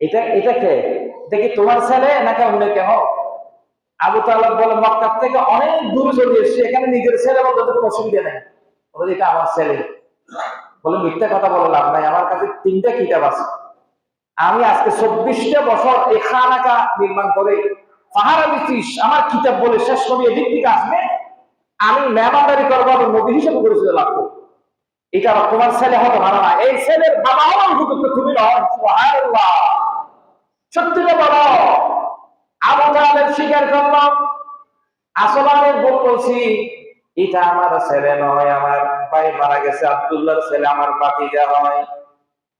এটা এটা কে? কি তোমার ছেলে নাকি অন্য কেহ? আবু তালাব বলে, মক্কার থেকে অনেক দূরে চলে এসছে, এখানে নিজের ছেলে বলতে কোনো অসুবিধা নেই। বলে, এটা আমার ছেলে। বলে, মিথ্যা কথা বলে লাভ নাই, আমার কাছে তিনটা কিতাব আছে। আমি আজকে চব্বিশটা বছর এই খানাকা নির্মাণ করে, পাহারা দিচ্ছিস, আমার কিতাব বলে শেষ কবি এদিক থেকে আসবে, আমি মেহমানদারি করব, আমি নবী হিসেবে পরিচিত লাভ করব এটা তোমার ছেলে হতো মানা না এই ছেলের বাবা হুকুম তুমি সত্যিটা বলো। আবু স্বীকার করল আসলে আমি বলছি, এটা আমার ছেলে নয়, আমার ভাই মারা গেছে, আব্দুল্লাহর ছেলে আমার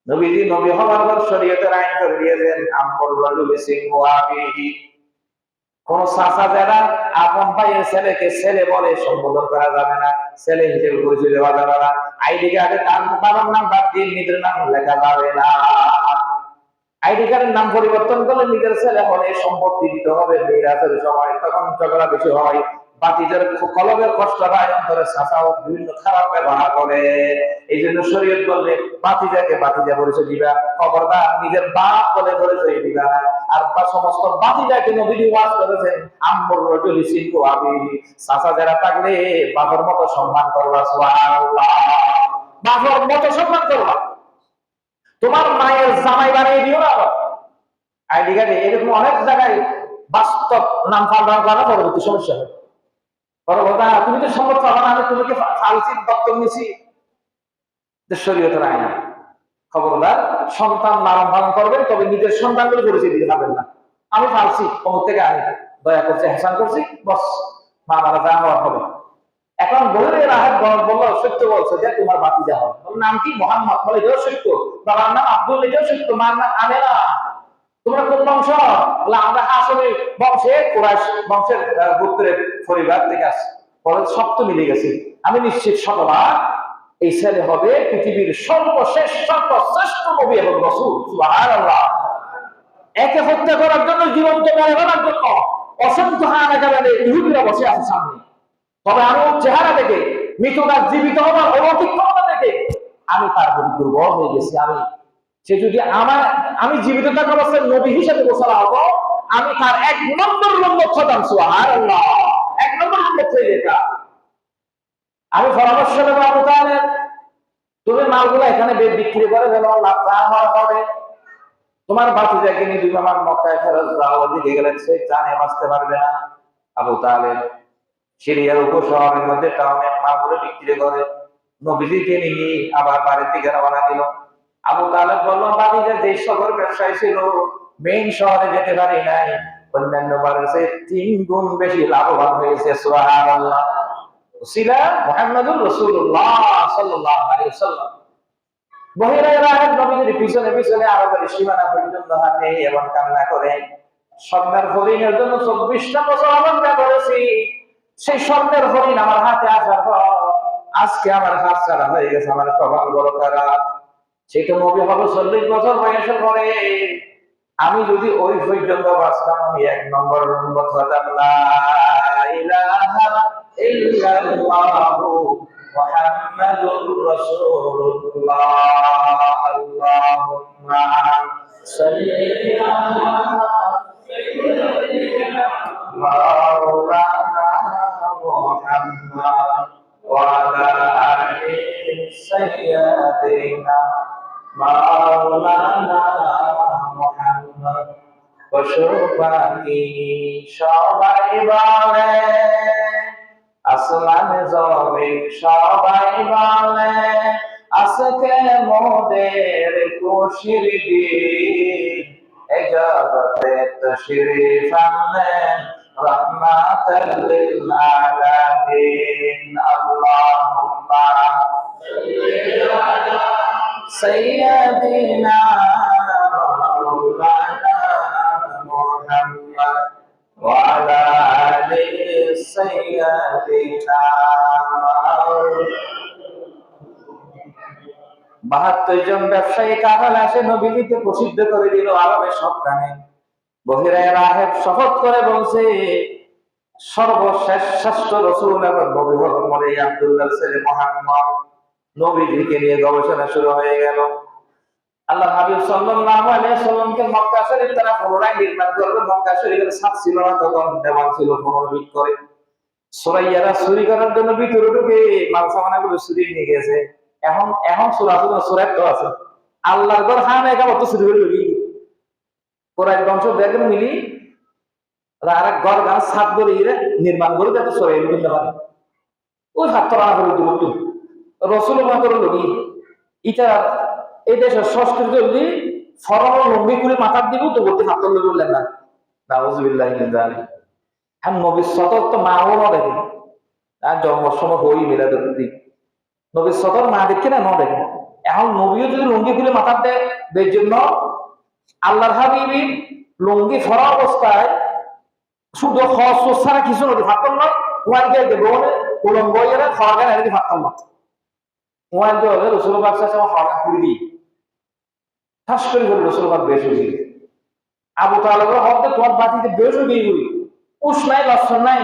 নবীজি নবী পর শরীয়তের আইন করে দিয়েছেন সিং কোন চাষা যারা আপন ভাইয়ের ছেলেকে ছেলে বলে সম্বোধন করা যাবে না, ছেলে হিসেবে পরিচয় দেওয়া যাবে না। আইডি কার্ডে তার বাবার নাম বাদ দিয়ে নিজের নাম লেখা যাবে না। আইডি কার্ডের নাম পরিবর্তন করলে নিজের ছেলে হলে সম্পত্তি দিতে হবে। মিরাজের সময় তখন ঝগড়া বেশি হয়। বাতিজার কলবের কষ্ট হয়, অন্তরে বিভিন্ন খারাপ ব্যবহার করে। এই জন্য শরীয়ত বললে বাতিজাকে বাতিজা পরিচয় দিবা, খবরদার নিজের বাপ বলে পরিচয় দিবা। আর বা সমস্ত বাতিজাকে নবীজি ওয়াজ করেছেন সিংহ যারা থাকলে মতো সম্মান করবা, সুবহানাল্লাহ। মতো সম্মান করবা। তোমার মায়ের জামাই বানিয়ে দিও না আইডি কার্ডে এরকম অনেক জায়গায় বাস্তব নাম ফালনা করা পরবর্তী সমস্যা হবে পরবর্তী তুমি তো না দপ্তর নিছি। যে শরীয়তের আইন। খবরদার, সন্তান করবেন, তবে নিজের পরিচয় দিতে পারবেন না। আমি থেকে দয়া করছে, হেসান করছি, বস। মা মারা যা হওয়ার হবে। এখন বহিরের রাহেব বলল, সত্য বলছে যে তোমার বাতি যা হবে নাম কি? মোহাম্মদ। বলে, এটাও সত্য। বাবার নাম আব্দুল সত্য। মার নাম আমেনা। তোমরা কোন বংশ? বলে, আমরা আসলে বংশে, কোরাইশ বংশের গোত্রের পরিবার থেকে আসি। বলে সব তো মিলে গেছে। আমি নিশ্চিত শতবার এই ছেলে হবে পৃথিবীর সর্বশেষ, সর্বশ্রেষ্ঠ এবং রসুল। একে হত্যা করার জন্য জীবন্ত মেরে জন্য অসংখ্য হানা কারণে ইহুদিরা বসে আছে সামনে। তবে আমি চেহারা দেখে মৃতরা জীবিত হবার দেখে আমি তার প্রতি দুর্বল হয়ে গেছি। আমি সে যদি আমার, আমি জীবিত থাকা অবস্থায় নবী হিসেবে বসালা হব, আমি তার এক নম্বর নম্বর খতাম সুহার এক নম্বর নম্বর হয়ে যেটা আমি পরামর্শ নেব আবু তাহলে তুমি মালগুলো এখানে বে- বিক্রি করে দেবো লাভ হবে তোমার বাতি যাকে নিয়ে তুমি আমার মক্কায় ফেরত যাও ওদিকে গেলে সে জানে বাঁচতে পারবে না। আবু তাহলে সিরিয়ার উপশহরের মধ্যে টাউনে মালগুলো বিক্রি করে, নবীজিকে নিয়ে আবার বাড়ির দিকে রওনা দিল। আবু তালেব বলল বাড়িতে যে শহর ব্যবসায়ী ছিল, মেইন শহরে যেতে পারি নাই। অন্যান্য বারের চেয়ে তিন গুণ বেশি লাভবান হয়েছে হরিণের জন্য বছর সেই হরিণ আমার হাতে আজকে আমার হাত ছাড়া হয়ে গেছে, আমার কপাল বড় খারাপ। তো নবী হবে চল্লিশ বছর বয়সের পরে। আমি যদি ওই পর্যন্ত বাঁচতাম, আমি এক নম্বর নম্বর হতাম রাসূলুল্লাহ। মাওলানা মুহাম্মদ সবাই বলে আসমান জমিন সবাই বলে আজকে মোদের জগতে তো আল্লাহুম্মা سيدنا مولانا محمد وعلى آل سيدنا বাহাত্তর জন ব্যবসায়ী কাফেলা আসে নবীজিকে প্রসিদ্ধ করে দিল আরবের সবখানে বহিরায় রাহেব শপথ করে বলছে সর্বশেষ শ্রেষ্ঠ রসুল এবং নবী হল মরে আব্দুল্লাহ ছেলে মোহাম্মদ নবীজিকে নিয়ে গবেষণা শুরু হয়ে গেল। আল্লাহ হাবিব সাল্লাল্লাহু আলাইহি সাল্লামকে মক্কা শরীফ তারা পুনরায় নির্মাণ করবে মক্কা শরীফের সাত ছিল না তখন দেওয়াল ছিল পনেরো ফিট করে। সুরাইয়ারা চুরি করার জন্য ভিতরে ঢুকে মাল চুরি নিয়ে গেছে। এখন এখন সুরা সুরা তো আছে। আল্লাহর ঘর হান একা মতো চুরি করে ঢুকি কোরআন বংশ দেখেন মিলি আর এক ঘর গান সাত করে নির্মাণ করে যাতে সরাই কিনতে পারে। ওই করে দূরত্ব রসুল মা করে লগি ইটা এই দেশের সংস্কৃতি হলি ফরম লম্বি করে মাথার দিব তো বলতে হাত তুলে বললেন না। নাউজুবিল্লাহ জানি হ্যাঁ ভবিষ্যতর তো মাও না দেখে আর জন্মের সময় হই মিলাদের দিক ভবিষ্যতর মা দেখে না ন দেখে এখন নবীও যদি লুঙ্গি খুলে মাথার দেয় এর জন্য আল্লাহর হাবিবি লুঙ্গি ফরা অবস্থায় শুধু হস ছাড়া কিছু নদী ফাটল নয় ওয়ান কে দেবো উলঙ্গ এরা খাওয়া গান এদিকে ফাটল না ওয়ান কে হলে রসুল সময় খাওয়া গান খুলে দিই ঠাস করে বলি রসুল বেশ হয়ে গেছে আবু তালেবের হতে তোমার বাতিতে বেশ হয়ে গেলি উস নাই লক্ষণ নাই।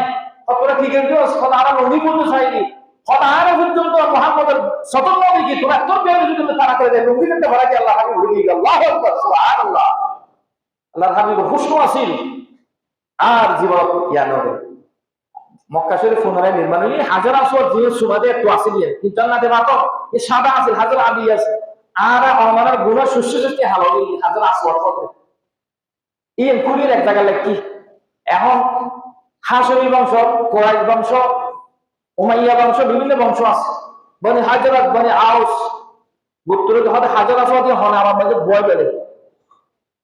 কতটা ঠিক আছে সদা আরও নদী বলতে চাইনি। সদা আরও পর্যন্ত মোহাম্মদের সতর্ক দিকে তোরা তোর বেড়ে যদি তারা করে দেয় করতে আল্লাহ হাবিব গেল আল্লাহ সুবহানাল্লাহ। হাবিব আসিল। আর জীবন ইয়া মক্কা শরীফ পুনরায় নির্মাণ হয়ে হাজার আসর যে সুবাদে একটু আসিল কিন্তু জান্নাতে মাত্র এই সাদা আছে হাজার আবি আছে। আর আমার গুণ শস্য শস্য হালো হাজার আসর হবে এই কুড়ির এক জায়গা কি এখন হাসরি বংশ কোরাইশ বংশ উমাইয়া বংশ বিভিন্ন বংশ আছে বনে হাজারাত বনে আউস গুপ্তরে হতে হাজার আসর দিয়ে হন আমার মধ্যে বয় বেড়ে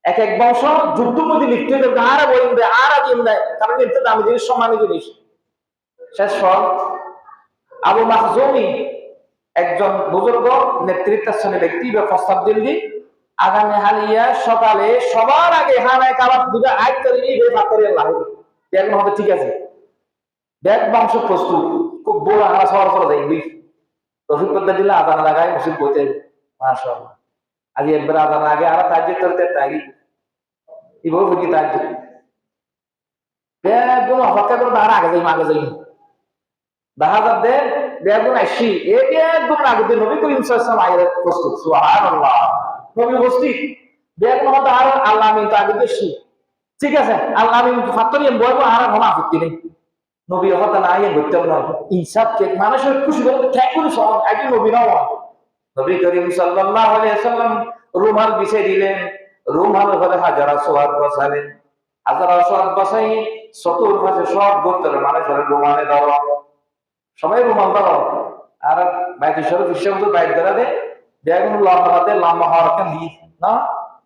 এক এক বংশ যুদ্ধ মধ্যে লিখতে হবে আর বই দেয় আর আদিম দেয় কারণ এতে দামি জিনিস সম্মানী জিনিস শেষ ফল আবু মাহজুমি একজন বুজুর্গ নেতৃত্বাচ্ছন্ন ব্যক্তি বা প্রস্তাব দিল্লি আগামী হালিয়া সকালে সবার আগে হানায় কাবাব দিবে আয় করে নিয়ে বের ভাত করে আল্লাহ। হবে, ঠিক আছে। দেখ বংশ প্রস্তুত, খুব বড় হারা সবার করে দেয় বুঝ রফিক করতে দিলে আদান লাগায় মুসিদ বইতে মাশাআল্লাহ। আজ একবার আদান আগে, আর তাজ্জেদ করতে, তাই ইবো ফুকি তাজ্জেদ বেগুন হত্যা করে তার আগে যাই আগে যাই যাবে বেগুন আর আল্লাহ আর না রুমাল বিছিয়ে দিলেন। রুমাল ঘরে হাজারা সোয়াদ বসালেন। হাজারা সোয়াদ বসাই চতুর পাশে সব গোত্রের মানুষের রুমালে দেওয়া সবাই রুমাল দাও আর বাইতে শরীফ হিসেবে বাইক ধরা দে, বেগুন লম্বা হাতে লম্বা হওয়ার একটা দি না?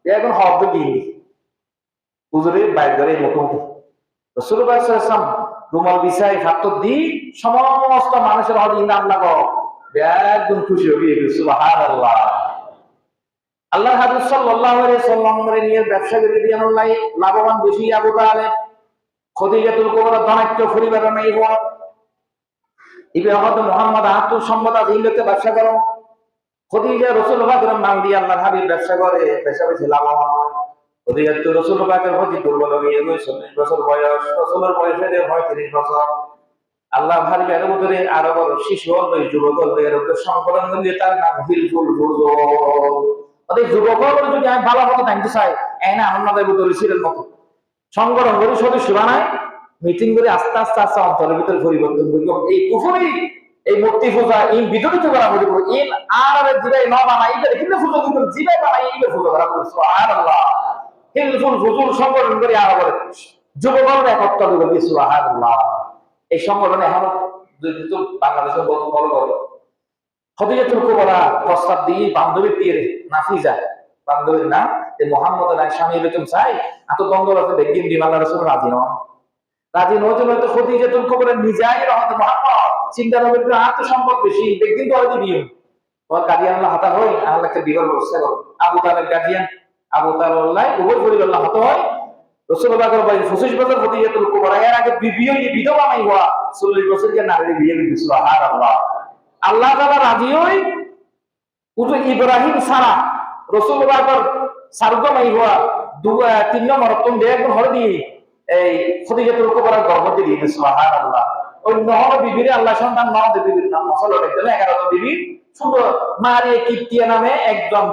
বেগুন হওয়ার তো দিই হুজুরে বাইক ধরে মুখোমুখি রসুল ইসলাম রুমাল বিছাই হাত দি সমস্ত মানুষের হজ ইনাম লাগো। বেগুন খুশি হবি সুবহানাল্লাহ। আল্লাহ সাল্লাল্লাহু আলাইহি সাল্লামের নিয়ে ব্যবসা করে দিয়ে আল্লাহ লাভবান বেশি আবু তালেব। খদিজাতুল কুবরা ধনাত্য পরিবার নাই হওয়া ব্যবসা করো। খদিজা রসুল নাম দিয়ে আল্লাহর হাবিব ব্যবসা করে বেশি লাভবান রসুল দুর্বল চল্লিশ বছর বয়স, রসুলের বছর। আল্লাহ আরও বড় শিশু হল যুবক সংকলন করলে তার নাম হিলফুল যুবক যদি আমি ভালো মতো জানতে চাই, এই না ভিতরে মতো সংগঠন করে সদস্য বানায় মিটিং করে আস্তে আস্তে আস্তে অন্তরের ভিতরে পরিবর্তন করি। এই কুফুরি, এই মূর্তি পূজা, এই বিতরিত করা হয়ে ইন আর আর জিবাই ন বানাই ইবে কিন্তু পুজো কিন্তু জিবাই বানাই ইবে পুজো করা হলো সুবহানাল্লাহ হিলফুল ফুজুল সংগঠন করে আর করে। যুবকগণ একত্র করে সুবহানাল্লাহ। এই সংগঠনে এখন যদি তো বাংলাদেশের বড় বড় বড় খদিজাতুল কুবরা প্রস্তাব দিয়ে বান্ধবী দিয়ে নাফিজা। বান্ধবীর নাম যে মোহাম্মদ আলাই স্বামী বেতন চাই এত দ্বন্দ্ব আছে, বেগিন বাংলা রসুল রাজি নন। রাজি নজন হয়তো খদিজাতুল কুবরা নিজেই রহমত মোহাম্মদ। চিন্তা বেশি। তো হয়তো দিও তোমার আল্লাহ হাতা হয় আল্লাহকে বিবাহ ব্যবস্থা করো। আবু তালের আবু তাল্লাহ উভয় পরিবার আল্লাহ হয়। রসুলবাগের বাড়ি পঁচিশ বছর খদিজাতুল কুবরা, এর আগে বিবিও বিধবা নাই হওয়া। চল্লিশ বছরকে নারী বিয়ে দিছিল আর আল্লাহ আল্লাহ তালা রাজি হই শুধু ইব্রাহিম সারা রসুল বাগর সারগম এই হওয়া, দু তিন নম্বর, তুমি দেখুন হরে দিয়ে। এই খদিজাতুল কুবরার গর্ভবতী দিয়ে আল্লাহ ওই নহর বিবিরে আল্লাহ সন্তান নহ বিবির নাম মশলা দেখতে এগারো বিবি, ছোট মারিয়ে কিপ্তিয়া নামে একজন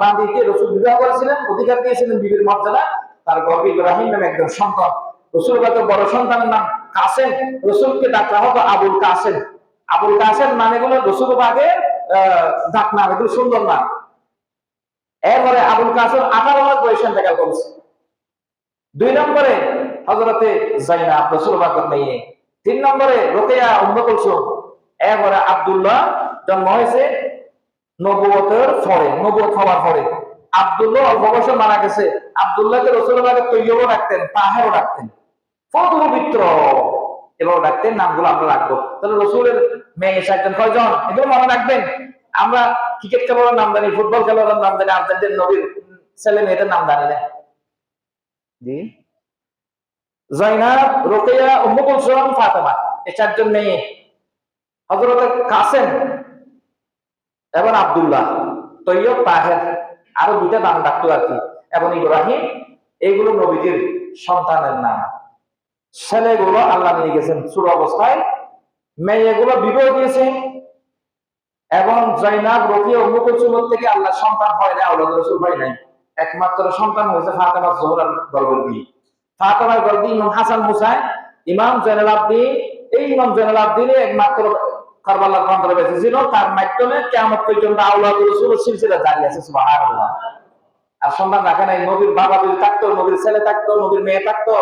রসুল বিবাহ করেছিলেন, অধিকার দিয়েছিলেন বিবির মর্যাদা। তার ইব্রাহিম নামে একজন সন্তান। রসুল বড় সন্তানের নাম কাসেম। রসুলকে ডাকা হতো আবুল কাসেম। আবুল কাসেম মানে গুলো রসুল বাগের ডাক নাম। এগুলো সুন্দর নাম। এরপরে আবুল কাসেম আঠারো মাস বয়সে ইন্তেকাল করেছে। দুই নম্বরে হজরতে জাইনাব রসুল বাকর মেয়ে। তিন নম্বরে রোকেয়া উম্ম কুলসুম। এরপরে আব্দুল্লাহ জন্ম হয়েছে নবুয়তের পরে, নবুয়ত হওয়ার পরে। আব্দুল্লাহ অল্প বয়সে মারা গেছে। আব্দুল্লাহকে তৈয়বও পবিত্র এবার নামগুলো আমরা রাখব। তাহলে রসুলের মেয়ে চারজন কয়জন? এগুলো মনে রাখবেন। আমরা ক্রিকেট খেলোয়াড়ের নাম জানি, ফুটবল খেলোয়াড়ের নাম জানি নবীর ছেলে মেয়েদের নাম জানি না। রোকেয়া ফাতেমা। এই চারজন মেয়ে। হযরত কাসেম এবং আব্দুল্লাহ, তৈয়ব, তাহের, আরও নাম ডাকতো আর কি। এবং ইব্রাহিম এইগুলো নবীদের সন্তানের নাম। ছেলেগুলো আল্লাহ নিয়ে গেছেন ছোট অবস্থায়। মেয়েগুলো বিবাহ দিয়েছেন এবং জৈনাব রফিয়া উম্মু কুলসুমের থেকে আল্লাহ সন্তান হয় না আল্লাহ রসুল হয় নাই। একমাত্র সন্তান হয়েছে ফাতেমা, জোহরার গর্বের দিয়ে ফাতেমার গর্বে ইমাম হাসান ইমাম জয়নাল এই ইমাম জয়নাল আব্দিনে একমাত্র কারবালার প্রান্তরে বেঁচে ছিল তার মাধ্যমে কেমন পর্যন্ত আল্লাহ রসুল সিলসিলা জারি আছে আর রাখে নাই, নবীর বাবা যদি থাকতো, নবীর ছেলে থাকতো, নবীর মেয়ে থাকতো,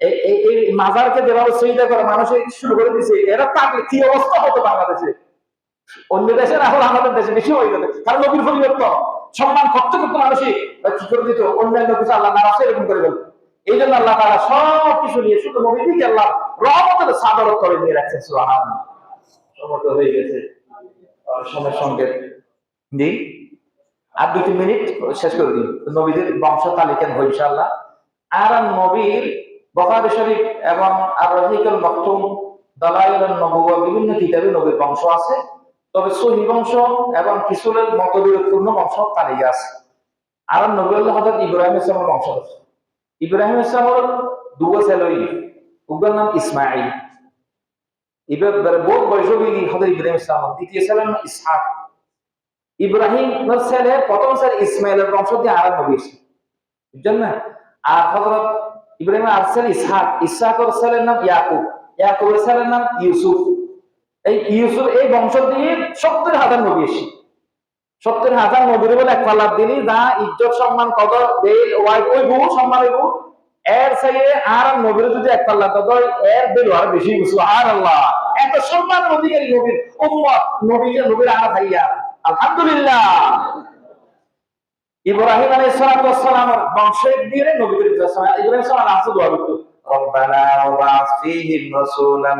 এই মাজারকে যেভাবে সুবিধা করে মানুষ শুরু করে দিছে এরা কি অবস্থা হতো বাংলাদেশে? অন্য দেশে না আমাদের দেশে বেশি হয়ে যাবে কারণ নবীর পরিবর্তন, সম্মান করতে করতে মানুষই কি করে দিত? অন্যান্য কিছু আল্লাহ নারাজ এরকম করে ফেলত এই জন্য আল্লাহ তারা সব কিছু নিয়ে শুধু নবীকে আল্লাহ রহমতের সাদর করে নিয়ে রাখছেন সুহান সমর্থ হয়ে গেছে। আর সময়ের সঙ্গে জি আর দুই তিন মিনিট শেষ করে দিন নবীদের বংশ তালিকা হই ইনশাআল্লাহ। আর নবীর বখারি শরীফ এবং আর রহিকুল মকতুম দালাইল নবুয়া বিভিন্ন কিতাবে নবীর বংশ আছে। তবে সহি বংশ এবং কিশোরের মতবিরোধপূর্ণ বংশ তালিকা আছে। আর নবীল্লাহ হজরত ইব্রাহিম ইসলামের বংশ আছে ইব্রাহিম ইসলামের দুগো ছেলেই উগ্র নাম ইসমাইল ইব্রাহিম বহুত বৈশবী হজরত ইব্রাহিম ইসলাম দ্বিতীয় ছেলের নাম ইসহাক। ইব্রাহিম ছেলে, প্রথম ছেলে ইসমাইলের বংশ দিয়ে আর নবী এসে বুঝছেন না? আর হজরত ইব্রাহিম আর ছেলে ইসহাক। ইসহাকের ছেলের নাম ইয়াকুব। ইয়াকুবের ছেলের নাম ইউসুফ। এই ইউসুফ এই বংশ দিয়ে সত্তর হাজার নবী এসে সত্তর হাজার নবীর বলে এক পাল্লার দিনই যা ইজ্জত সম্মান কত বেল ওই বহু সম্মান হইব এর সাইয়ে আর নবীর যদি এক পাল্লা কত এর বেল আর বেশি বুঝব আর আল্লাহ এত সম্মান অধিকারী নবীর, উম্মত নবীর নবীর আর ভাইয়া। আলহামদুলিল্লাহ। ইব্রাহিম আলাইহিস সালাতু ওয়াস সালামের বংশের দিয়ে নবী করিম ইব্রাহিম রব্বানা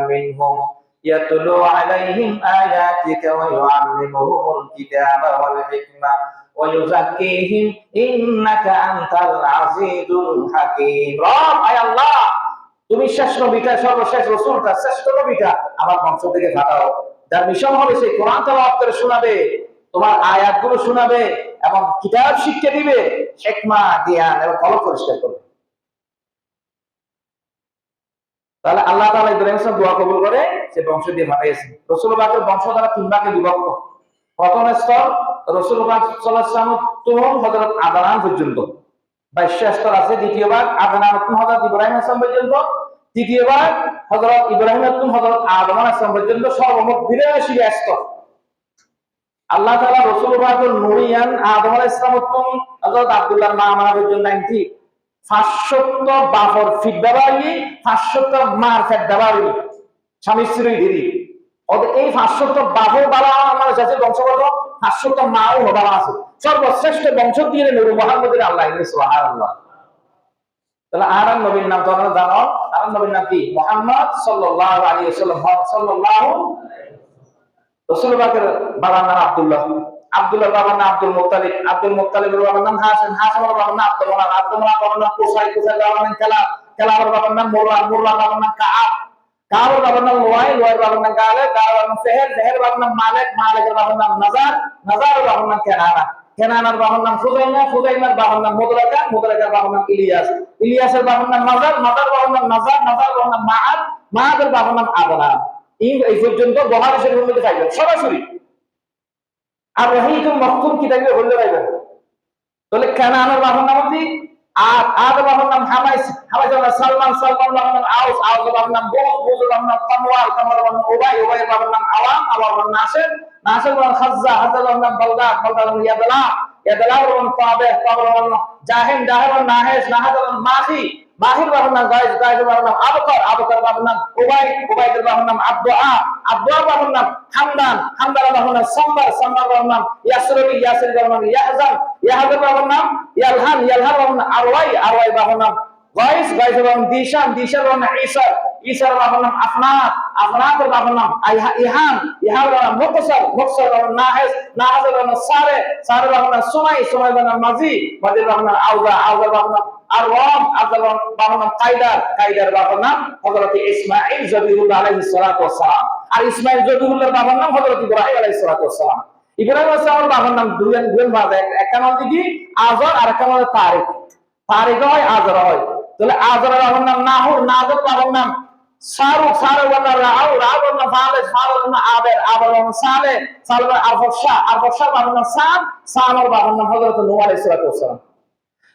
মিনহুম। يتلو عليهم آياتك ويعلمهم الكتاب والحكمة ويزكيهم إنك أنت العزيز الحكيم رب أي الله তুমি শেষ নবীটা সর্বশেষ রসুলটা শ্রেষ্ঠ নবীটা আমার বংশ থেকে ফাটাও যার মিশন হবে সেই কোরআন তালাওয়াত করে শোনাবে তোমার আয়াতগুলো শোনাবে এবং কিতাব শিক্ষা দিবে হেকমা জ্ঞান এবং কলম পরিষ্কার করবে তাহলে আল্লাহ তাআলা ইব্রাহিম ইসলাম দোয়া কবুল করে, সে বংশ দিয়ে পাঠিয়েছেন রসুল বাকের বংশ দ্বারা তিন ভাগে বিভক্ত। প্রথম স্তর রসুল সাল্লাম তুহম হজরত আদানান পর্যন্ত। বাইশ স্তর আছে, দ্বিতীয় ভাগ আদানান হজরত ইব্রাহিম আসলাম পর্যন্ত। তৃতীয় ভাগ হজরত ইব্রাহিম হজরত আদমান আসলাম পর্যন্ত, সর্বমোট বিরাশি স্তর। আল্লাহ তাআলা রসুল নুরিয়ান আদম আলাইহিস সালাম হজরত আব্দুল্লাহ মা মারা পর্যন্ত নাইনটি। পাঁচশত বাফর ফিট ব্যবহারী পাঁচশত মার ফেট ব্যবহারী স্বামী স্ত্রী দিদি। এই পাঁচশত বাফর বাবা আমার কাছে বংশগত পাঁচশত মাও বাবা আছে। সর্বশ্রেষ্ঠ বংশ দিয়ে নবী মোহাম্মদের আল্লাহ তাহলে আর নবীর নাম তোমরা জানো। আর নবীর নাম কি? মোহাম্মদ সাল্লাল্লাহু রসুল বাবার নাম আব্দুল্লাহ। আব্দুল্লাহ বাবার নাম আব্দুল মুত্তালিব আব্দুল মুত্তালিবের বাবার নাম হাসান বাবার নাম আব্দুল মোলাক আব্দুল মোলাক বাবার নাম কুসাই কুসাই বাবার নাম বাবার নাম মুররা মুররা বাবার নাম কাআবের বাবার নাম লুয়াই লুয়াইয়ের বাবার নাম গালে বাবার নাম ফেহের ফেহের বাবার নাম মালিক মালিকের বাবার নাম নাজার বাবার নাম কেনানা কেনানার বাবার নাম ফুজাইনা ফুজাইনার বাবার নাম বাবার নাম ইলিয়াস ইলিয়াসের বাবার নাম নাজার নাজার বাবার নাম নাজার নাজার বাবার নাম মাআদ মাআদের বাবার নাম আদনান এই পর্যন্ত বহারি শরীফের মধ্যে থাকবেন সরাসরি আর রহিকুল মখতুম কিতাবে বলতে পারবেন তাহলে কানানের বাবার নাম কি আর আর বাবার নাম হামাইস হামাইস বাবার সালমান সালমান বাবার নাম আউস আউস বাবার নাম বোস বোস বাবার নাম কামওয়াল কামওয়াল বাবার নাম উবাই উবাই বাবার নাম আওয়াম আওয়াম বাবার নাসির নাসির বাবার খাজ্জা খাজ্জা বাবার নাম বালদাদ বালদাদ বাবার ইয়াদলা ইয়াদলা বাবার তাবে তাবে বাবার জাহিম জাহিম নাহেস নাহেস বাবার নাম মাহির বাবার নাম গায়েস গায়েস বাবার নাম আবকর আবকর বাবার নাম উবাই উবাইদের বাবার নাম আব্দুআ আব্দুআ বাবার নাম হামদান হামদান বাবার নাম সাম্বার সাম্বার বাবার নাম ইয়াসরবি ইয়াসির বাবার নাম ইয়াহজান ইয়াহজান বাবার নাম ইয়ালহান ইয়ালহান বাবার নাম আরওয়াই আরওয়াই বাবার নাম গায়েস গায়েস বাবার নাম দিশান দিশান বাবার নাম ঈসা ঈসার বাবার নাম আফনাত আফনাত বাবার নাম ইহান ইহান বাবার নাম মুকসার মুকসার বাবার নাহেস নাহেস বাবার নাম সারে সারে বাবার নাম সুমাই সুমাই বাবার নাম মাজি মাজি বাবার নাম আউজা আউজা বাবার নাম আরওয়াম আব্দুল বাবার নাম কাইদার কাইদার বাবার নাম হযরত ইসমাঈল জবিহুল্লাহ আলাইহিস সালাতু ওয়াস সালাম আর ইসমাঈল জবিহুল্লাহর বাবার নাম হযরত ইব্রাহিম আলাইহিস সালাতু ওয়াস ইব্রাহিম আলাইহিস সালামের বাবার নাম দুজন দুজন বাবা একটা নাম কি আজর আর একটা নাম তারিক তারিক হয় আজর হয় তাহলে আজর বাবার নাম নাহুর নাজর বাবার নাম শাহরুখ শাহরুখ বাবার রাউ রাউ বাবার নাম ফালেস ফালেস বাবার নাম আবের আবের নাম সালে সালে বাবার আরফশা আরফশা বাবার নাম সাম সামর বাবার নাম হযরত নূহ আলাইহিস সালাতু ওয়াস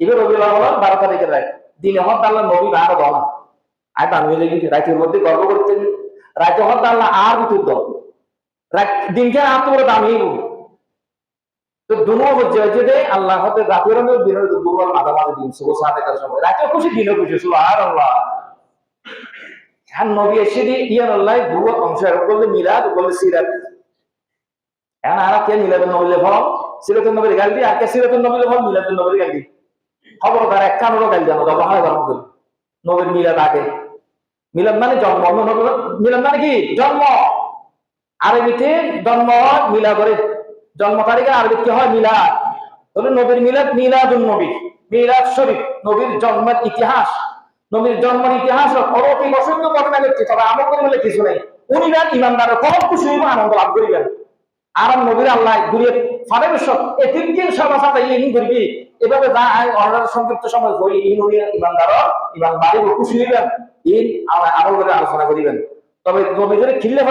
এবার রবি হল বারো তারিখের রাখ দিনে হত আল্লাহ নবী আরও দল আয় বাংলা লেগে রাতের মধ্যে গর্ব করতেন রাতে হত আল্লাহ আর ভিতর দল। দিনকে আর তো বড় দামি তো দুনো হচ্ছে যে আল্লাহ হতে রাতের মধ্যে দিনের দুর্বল মাঝামাঝি দিন, শুভ সাথে সময়। রাতে খুশি, দিনও খুশি শুভ আর আল্লাহ হ্যাঁ নবী এসে দিয়ে ইয়ান আল্লাহ দুটো অংশ বললে মিলাদ বললে সিরাত। এখন আর কে মিলাদুল নবীর ফল সিরাতুল নবীর গাল দিয়ে আর কে সিরাতুল নবীর ফল মিলাদুল নবীর গাল দিয়ে। খবরদার এক কানুরও গাল জানো তবে হয় ধর্ম করি নবীর মিলাদ আগে। মিলাদ মানে জন্ম। মিলাদ মানে কি? জন্ম। আরবিতে জন্ম হয় মিলাদরে। জন্ম তারিখে আরবি কি হয় মিলাদ। তাহলে নবীর মিলাদ মিলাদুল নবী। মিলাদ শরীফ। নবীর জন্মের ইতিহাস। নবীর জন্মের ইতিহাস অলৌকিক অসংখ্য ঘটনা ঘটছে তবে করে বলে কিছু নেই। উনি ইমানদারের কম খুশি আনন্দ লাভ করিবেন। আর নবীর আল্লাহ দূরে ফাদের সব এ তিন দিন সবার সাথে ইন এভাবে যা আয় অর্ডার সংক্ষিপ্ত সময় হই ইন উনি ইমানদার ইমান বাড়ি খুশি হইবেন। ইন আমল করে আলোচনা করিবেন। তবে নবী যদি খিল্লে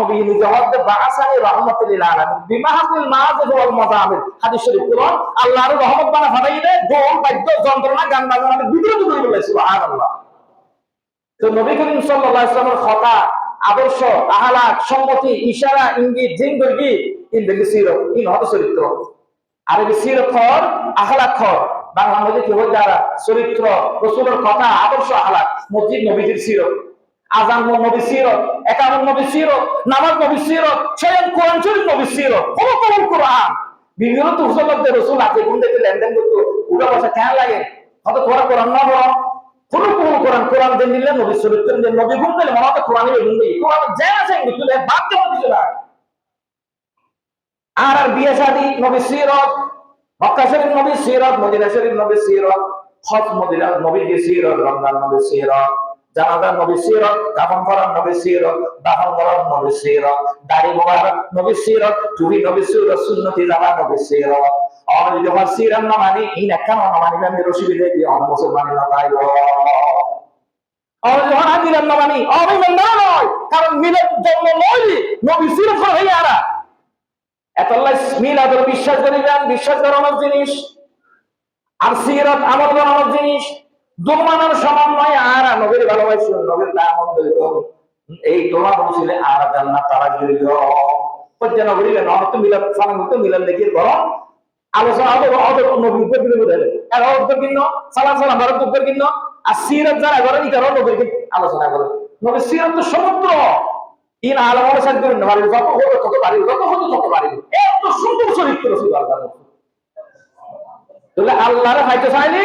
নবী নিজে হদ্দে বাসানি রহমতুল আলামিন। বিমাহাতুল মাহাজিব ওয়াল মাজামিল হাদিস শরীফ কোরআন আল্লাহর রহমত ফাটাই দে দোল বাদ্য, যন্ত্রণা, গান বাজনা ভিতরে ভিতরে বলে সুবহানাল্লাহ। তো নবী করিম সাল্লাল্লাহু আলাইহি ওয়াসাল্লামের কথা আদর্শ, আহলাক, সম্মতি, ইশারা, ইঙ্গিত, জিন গর্গি ইন দেখি সিরত ইন হত চরিত্র। আরবি সিরত খর, আহলাক খর। বাংলা মধ্যে কি হয়? যারা চরিত্র, রসুলের কথা, আদর্শ, আহলাক, মসজিদ নবীজির সিরত আজান নবী সিরত একামন নবী সিরত নামাজ নবী সিরত স্বয়ং কোরআন শরীফ নবী সিরত কোন কোন কোরআন। বিভিন্ন তুফসলতে রসুল আছে, কোন লেনদেন করতো উঠা বসা কেন লাগে। হয়তো তোরা কোরআন না দেন নবী গুণ দিলে মনে হয় কোরআনে গুণ দিই কোরআন যে আছে, কিন্তু বাদ দেওয়া কিছু না আর আর বিয়ে শাদী, নবী সিরত, মক্কা শরীফ, নবী সিরত, মদিনা শরীফ, নবী সিরত হজ মদিনা নবী সিরত, রমজান নবী সিরত। জানাজা নবী সিরত, কাফন করার নবী সিরত দাফন করার নবী সিরত, দাড়ি মোবারক নবী সিরত টুপি নবী সিরত, সুন্নতি জামা নবী সিরত। আর যদি আমার সিরত না মানি ইন একখান না মানি, আমি রসিবি দেখি অন মুসলমান না তাইব আর যখন আমি না মানি আমি মেন্দা নয়, কারণ মিলাদ জন্ম নয় নবী সিরত আরা। মিলাদ বিশ্বাস করিবেন, বিশ্বাস করানোর জিনিস। আর সিরাত বানানোর জিনিস। দুমানের সমন্বয় আর নবীর ভালোবাসুন নবীর এই তোমার বলছিলে আর জান্নাত তারা বলিলেন অর্থ মিলাদ সালাম করতে মিলাদ করো আলোচনা হবে অদর নবী উত্তর দিলে বোঝালে এর উত্তর কিন্ন সালাম সালাম, ভারত উত্তর কিন্ন আর সিরাত যারা করে ইতারও নবীর আলোচনা করে। নবী সিরাত তো সমুদ্র। ইন আলমার সাথে করেন না যত হতো তত যত হতো তত এত সুন্দর চরিত্র ছিল আল্লাহ তাহলে আল্লাহর হাইতে চাইনি